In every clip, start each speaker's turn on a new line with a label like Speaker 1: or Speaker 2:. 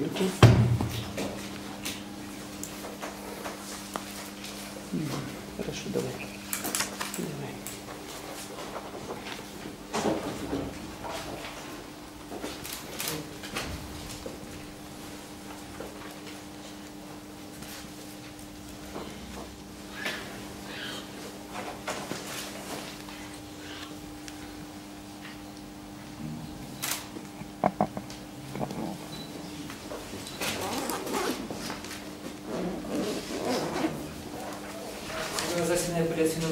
Speaker 1: responsibility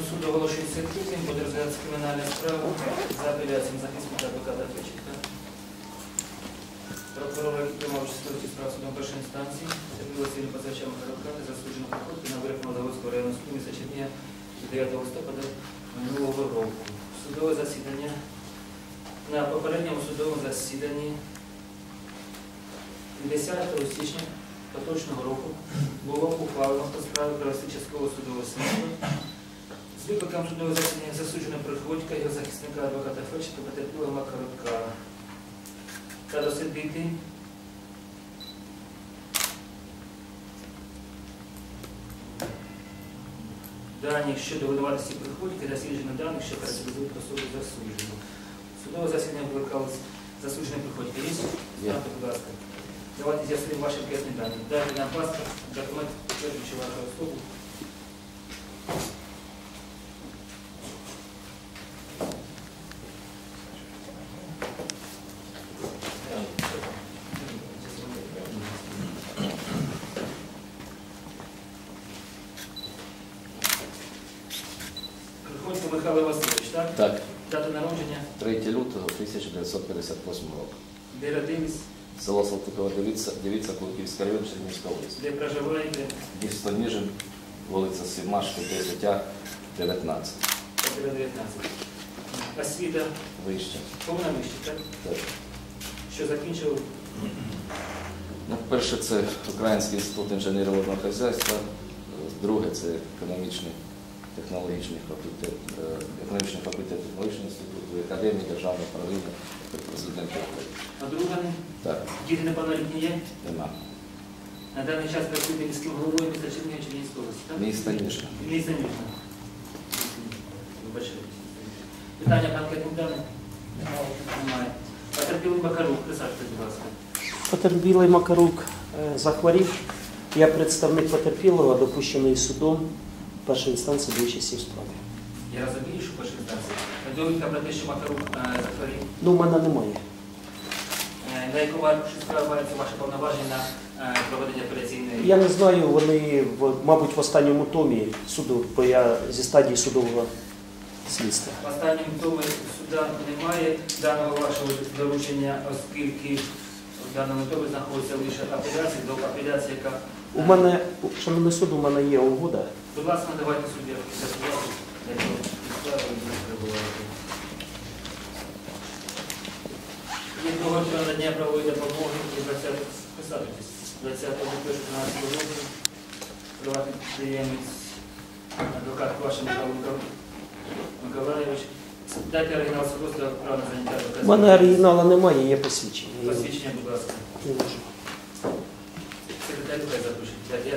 Speaker 1: суду оголошується відкритим, буде розглядатися кримінальна справа за апеляцією захисника адвоката Фечика. Прокурора, який приймав участь справ судом першої інстанції, Сергій Василь Позивача Михайловка, засуджено проходку на вирок Молдавського районного суду міста Чернігія 9 листопада минулого року. Судове засідання на попередньому судовому засіданні 10 січня поточного року було ухвалено по справі судове слідство з викликом судового засідання засуджено Приходька, його захисника адвоката Фечика, потерпілого Макарюка та дослідити дані щодо винуватості Приходька, дослідження даних, що характеризують особу засуджену. Судове засідання викликалось засуджений Приходька. Є? Станьте, будь ласка. Давайте з'ясуємо ваші анкетні дані. Дайте нам паспорт, документ, підтверджуючи вашу особу. Приходько Михайло Васильович, так? Дата народження,
Speaker 2: 3 лютого 1958 року.
Speaker 1: де родились,
Speaker 2: Село Салтикова Дивіться, Дивіться, Куликівська район, Чернігівська область.
Speaker 1: де проживаєте,
Speaker 2: Місто Ніжин, вулиця Сімашки, 10 19.
Speaker 1: квартира 19. Освіта,
Speaker 2: Вище.
Speaker 1: повна вища, так?
Speaker 2: Так.
Speaker 1: Що закінчив
Speaker 2: Ну, перше, це Український інститут інженерного хазяйства. Друге, це економічний технологічний факультет, е, економічний факультет технологічного інституту, Академії державного управління при президенті України.
Speaker 1: одружений,
Speaker 2: Так,
Speaker 1: діти неповнолітні є.
Speaker 2: нема.
Speaker 1: На даний час працюєте міським головою міста Чернігів Чернігівської області, так?
Speaker 2: Місто Ніжин.
Speaker 1: Місто Ніжин. Вибачайте. Питання по анкетним? Немає. Потерпілий Макарук, присаджуйтесь, будь ласка.
Speaker 3: Потерпілий Макарук е, захворів. Я представник потерпілого, допущений судом першої інстанції до участі в справі.
Speaker 1: Я розумію, що перша інстанція. Довідка про те, що Макарук е, захворів.
Speaker 3: Ну, в мене немає.
Speaker 1: Е, На яку варку справляється ваше повноваження е, проведення операційної?
Speaker 3: Я не знаю, вони, мабуть, в останньому томі суду, бо я зі стадії судового слідства.
Speaker 1: В останньому тому суда немає даного вашого доручення, оскільки в даному томі знаходиться лише апеляція, до апеляції, яка...
Speaker 3: У мене, шановний суд, у мене є угода.
Speaker 1: Будь ласка, надавайте судді підстави не перебуваєте. Від того, що надання правової допомоги і 20 писатись 20 року приватний підприємець, адвокат Квашин Михайло Миколаївич. Дайте оригінал право на заняття
Speaker 3: У мене оригіналу немає, є посвідчення.
Speaker 1: Посвідчення, будь ласка.
Speaker 3: не можу.
Speaker 1: δεν το κατατούσε. Δηλαδή,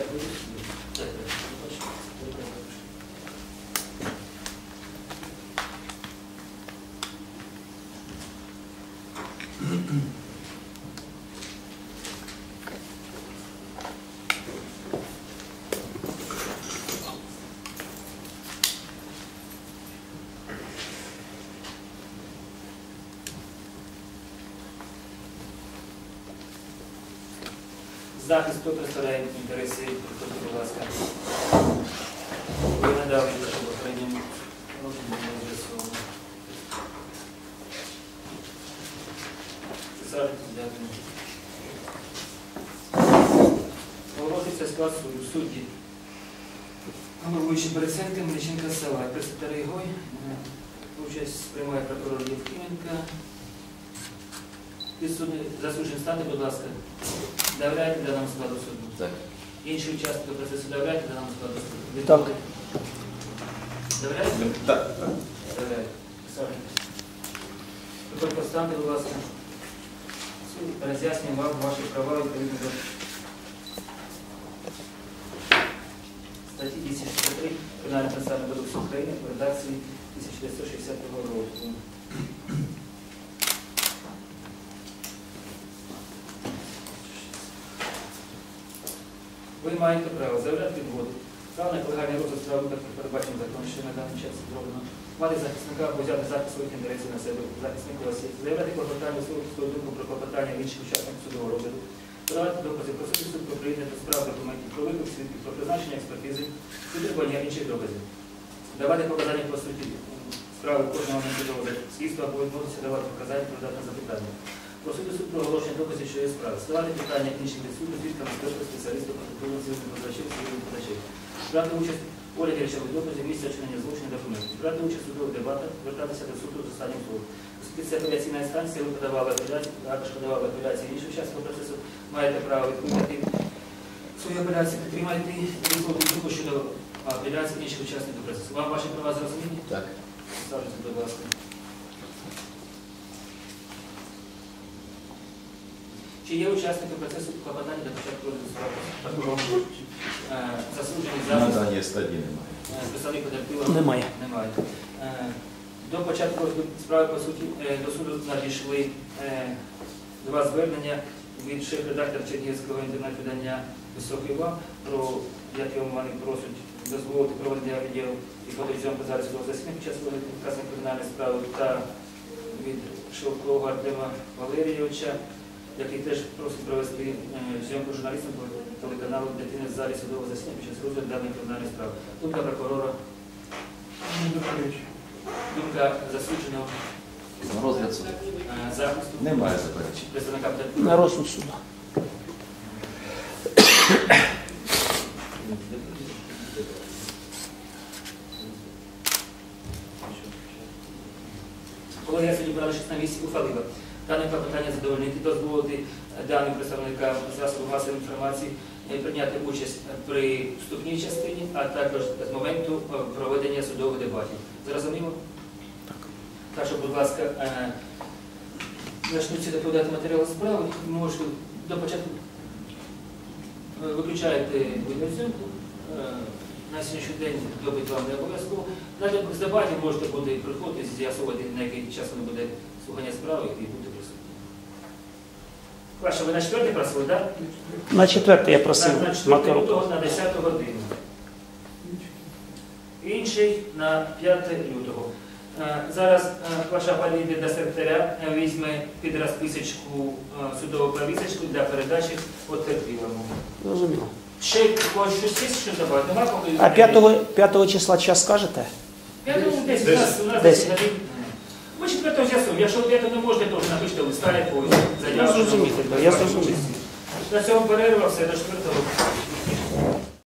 Speaker 1: Захист, хто представляє інтереси, будь ласка. Ви надали попередньому дякую. Оголошується склад суду. Судді. Головуючий Борисенко, Мельченка села. Представитель Гой. Участь приймає прокурор Євкименка. Підсудний засуджений стати, будь ласка. Довіряєте даному складу суду?
Speaker 2: Так.
Speaker 1: Інші учасники процесу довіряєте даному складу суду?
Speaker 3: Так.
Speaker 1: Довіряєте?
Speaker 2: Так.
Speaker 1: Присаджуйтесь. Тепер поставте, будь ласка. роз'яснюємо вам ваші права відповідно до статті 263 Кримінального процесуального кодексу України в редакції 1960 року. Ви маєте право заявляти відводи, право на колегальний розгляд справи випадків передбачено законом, що на даний час зроблено, мати захисника або взяти захист своїх інтересів на себе, захисник осіб, заявляти клопотання свою свою думку про клопотання інших учасників судового розгляду, подавати докази про суд про приєднання до справ документів, про виклик свідків, про призначення експертизи, підтримання інших доказів, давати показання по суті. Справи кожного судового слідства або відмовитися давати показання про дане запитання. Просити суд про оголошення доказів, що є справи. Ставати питання іншим від суду, свідкам, протоколам, цивільних позначів, цивільних позначів. Брати участь у речових доказів, місця вчинення злочинів документів. Брати участь у судових дебатах, звертатися до суду з останнім словом. Оскільки це апеляційна інстанція, ви подавали апеляцію, також подавали апеляції іншого учасників процесу, маєте право відповідати свою апеляцію, підтримати думку щодо апеляції інших учасників процесу. Вам ваші права зрозуміли?
Speaker 2: Так.
Speaker 1: Ставте, будь ласка. Чи є учасники процесу клопотання до початку розгляду справи? Е, Засуджений захист,
Speaker 4: даній стадії немає.
Speaker 1: е, представник потерпілого?
Speaker 3: Немає.
Speaker 1: Немає. Е, До початку справи, по суті, до суду надійшли два звернення від шеф-редактора Чернігівського інтернет-видання Високий Ва, про якому вони просять дозволити проведення відділу і зараз судового засідання під час розгляду кримінальної справи та від Шовкового Артема Валерійовича, який теж просить провести е, зйомку журналістам по телеканалу дитини в залі судового засідання під час розгляду даної кримінальної справи. Думка прокурора, думка засудженого
Speaker 2: На розгляд суду.
Speaker 1: е, захисту,
Speaker 4: Немає заперечень.
Speaker 1: представника
Speaker 3: На розсуд суду.
Speaker 1: Колегія сьогодні брала 6 на 8 ухвалила. Дане клопотання задовольнити, дозволити даним представникам засобу масової інформації е, прийняти участь при вступній частині, а також з моменту е, проведення судових дебатів. Зрозуміло?
Speaker 3: Так.
Speaker 1: Так що, будь ласка, е, почнуться доповідати матеріали справи, можете до початку е, виключаєте відеозйомку. Е, На сьогоднішній день добить вам не обов'язково. Навіть з дебатів можете буде приходити, з'ясувати, на який час воно буде слухання справи і бути присутні. Клаша, ви на четвертий просили, так?
Speaker 3: На четверте я просив
Speaker 1: На, на 4
Speaker 3: Макарук.
Speaker 1: лютого на 10 годину. Інший на 5 лютого. Е, Зараз е, ваша паліда до секретаря е, візьме під розписочку е, судову повісочку для передачі потерпілому.
Speaker 3: Зрозуміло.
Speaker 1: Ще когось щось що добавити? Нема поки?
Speaker 3: А 5, 5 числа час скажете?
Speaker 1: Думаю, десь у нас, у нас
Speaker 3: Десять.
Speaker 1: 10 годин. Ми четвертого з'ясуємо. Якщо ви не можете, то вже напишіть листа якогось.
Speaker 3: Я зрозумів, я зрозумів.
Speaker 1: На цьому перерва, все до четвертого.